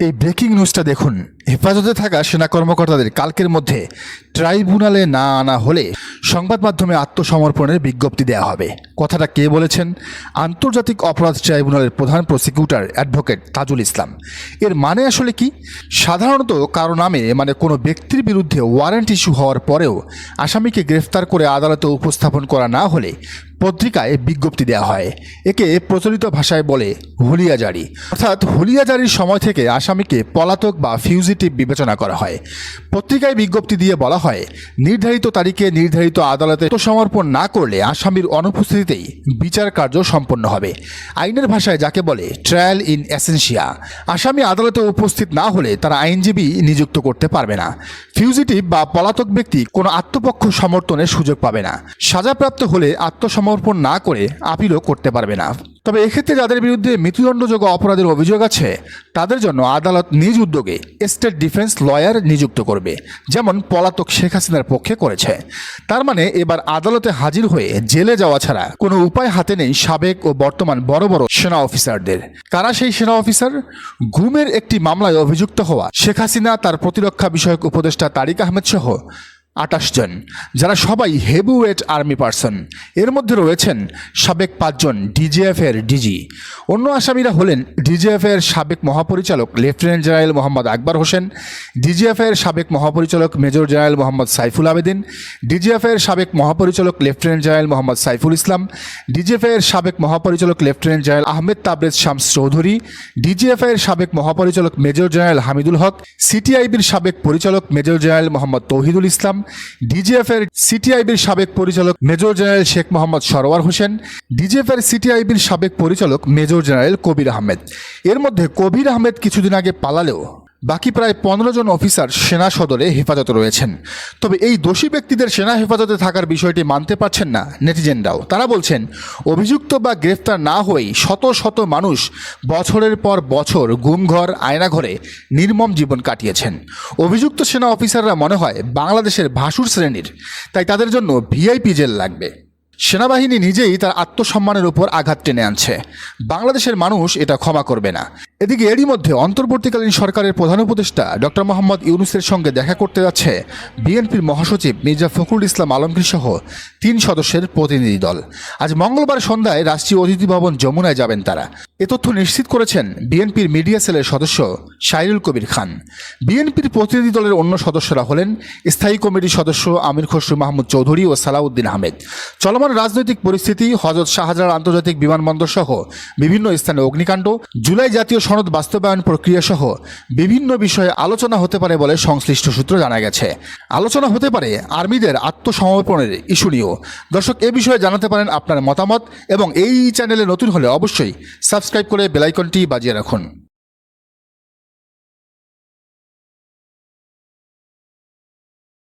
এই ব্রেকিং নিউজটা দেখুন। হেফাজতে থাকা সেনা কর্মকর্তাদের কালকের মধ্যে ট্রাইব্যুনালে না আনা হলে সংবাদ মাধ্যমে আত্মসমর্পণের বিজ্ঞপ্তি দেওয়া হবে। কথাটা কে বলেছেন? আন্তর্জাতিক অপরাধ ট্রাইব্যুনালের প্রধান প্রসিকিউটর অ্যাডভোকেট তাজুল ইসলাম। এর মানে আসলে কি? সাধারণত কারও নামে মানে কোনো ব্যক্তির বিরুদ্ধে ওয়ারেন্ট ইস্যু হওয়ার পরেও আসামিকে গ্রেফতার করে আদালতে উপস্থাপন করা না হলে পত্রিকায় বিজ্ঞপ্তি দেওয়া হয়। একে প্রচলিত ভাষায় বলে হুলিয়া জারি অর্থাৎ হুলিয়া জারির সময় থেকে আসামিকে পলাতক বা ফিউজিটিভ বিবেচনা করা হয়। পত্রিকায় বিজ্ঞপ্তি দিয়ে বলা হয়, নির্ধারিত তারিখে নির্ধারিত আদালতে সমর্পণ না করলে আসামির অনুপস্থিতিতেই বিচার কার্য সম্পন্ন হবে। আইনের ভাষায় যাকে বলে ট্রায়াল ইন অ্যাসেন্সিয়া আসামি আদালতে উপস্থিত না হলে তারা আইনজীবী নিযুক্ত করতে পারবে না। ফিউজিটিভ বা পলাতক ব্যক্তি কোনো আত্মপক্ষ সমর্থনের সুযোগ পাবে না। সাজাপ্রাপ্ত হলে আত্মসমর্পণ না করে আপিলও করতে পারবে না। তবে এক্ষেত্রে যাদের বিরুদ্ধে মৃত্যুদণ্ডযোগ্য অপরাধের অভিযোগ আছে, তাদের জন্য আদালত নিজ উদ্যোগে স্টেট ডিফেন্স লয়ার নিযুক্ত করবে, যেমন পলাতক শেখ হাসিনার পক্ষে করেছে। তার মানে এবার আদালতে হাজির হয়ে জেলে যাওয়া ছাড়া কোনো উপায় হাতে নেই সাবেক ও বর্তমান বড় বড় সেনা অফিসারদের। কারা সেই সেনা অফিসার? গুমের একটি মামলায় অভিযুক্ত হওয়া শেখ হাসিনা, তার প্রতিরক্ষা বিষয়ক উপদেষ্টা তারিক আহমেদ সহ আটাশ জন, যারা সবাই হেভিওয়েট আর্মি পার্সন। এর মধ্যে রয়েছেন সাবেক পাঁচজন ডিজিএফ এর ডিজি। অন্য আসামিরা হলেন ডিজিএফ এর সাবেক মহাপরিচালক lieutenant general Mohammad Akbar Hossain DGF এর সাবেক মহাপরিচালক major general Mohammad Saiful Abedin DGF এর সাবেক মহাপরিচালক lieutenant general Mohammad Saiful Islam DGF এর সাবেক মহাপরিচালক lieutenant general Ahmed Tabrez Shams Chowdhury DGF এর সাবেক মহাপরিচালক মেজর জেনারেল হামিদুল হক, সিটিআইবির সাবেক পরিচালক major general Mohammad Tauhidul Islam DGF এর সিটিআইবির সাবেক পরিচালক major general Sheikh Mohammad Sarwar Hossain DGF এর সিটিআইবির সাবেক পরিচালক মেজর জেনারেল কবির আহমেদ। এর মধ্যে কবির আহমেদ কিছুদিন আগে পালালেও বাকি প্রায় পনেরো জন অফিসার সেনা সদরে হেফাজতে রয়েছেন। তবে এই দোষী ব্যক্তিদের সেনা হেফাজতে থাকার বিষয়টি মানতে পারছেন না নেটিজেনরাও। তারা বলছেন, অভিযুক্ত বা গ্রেফতার না হয়েই শত শত মানুষ বছরের পর বছর গুমঘর, আয়নাঘরে নির্মম জীবন কাটিয়েছেন। অভিযুক্ত সেনা অফিসাররা মনে হয় বাংলাদেশের ভাসুর শ্রেণির, তাই তাদের জন্য ভিআইপি জেল লাগবে। সেনাবাহিনী নিজেই তার আত্মসম্মানের উপর আঘাত টেনে আনছে। বাংলাদেশের মানুষ এটা ক্ষমা করবে না। এদিকে এরই মধ্যে অন্তর্বর্তীকালীন সরকারের প্রধান উপদেষ্টা ডক্টর মোহাম্মদ ইউনুসের সঙ্গে দেখা করতে যাচ্ছে বিএনপির মহাসচিব মির্জা ফখরুল ইসলাম আলমগীর সহ তিন সদস্যের প্রতিনিধি দল। আজ মঙ্গলবার সন্ধ্যায় রাষ্ট্রীয় অতিথি ভবন যমুনায় যাবেন তারা। এ তথ্য নিশ্চিত করেছেন বিএনপির মিডিয়া সেলের সদস্য শাইরুল কবির খান। বিএনপির প্রতিনিধি দলের অন্য সদস্যরা হলেন স্থায়ী কমিটির সদস্য আমির খসরু মাহমুদ চৌধুরী ও সালাউদ্দিন আহমেদ। চলমান রাজনৈতিক পরিস্থিতি, হজরত শাহজালাল আন্তর্জাতিক বিমানবন্দর সহ বিভিন্ন স্থানে অগ্নিকাণ্ড, জুলাই জাতীয় সনদ বাস্তবায়ন প্রক্রিয়া সহ বিভিন্ন বিষয়ে আলোচনা হতে পারে বলে সংশ্লিষ্ট সূত্র জানা গেছে। আলোচনা হতে পারে আর্মিদের আত্মসমর্পণের ইস্যু নিয়েও। দর্শক, এ বিষয়ে জানাতে পারেন আপনার মতামত এবং এই চ্যানেলে নতুন হলে অবশ্যই সাবস্ক্রাইব করে বেলাইকনটি বাজিয়ে রাখুন।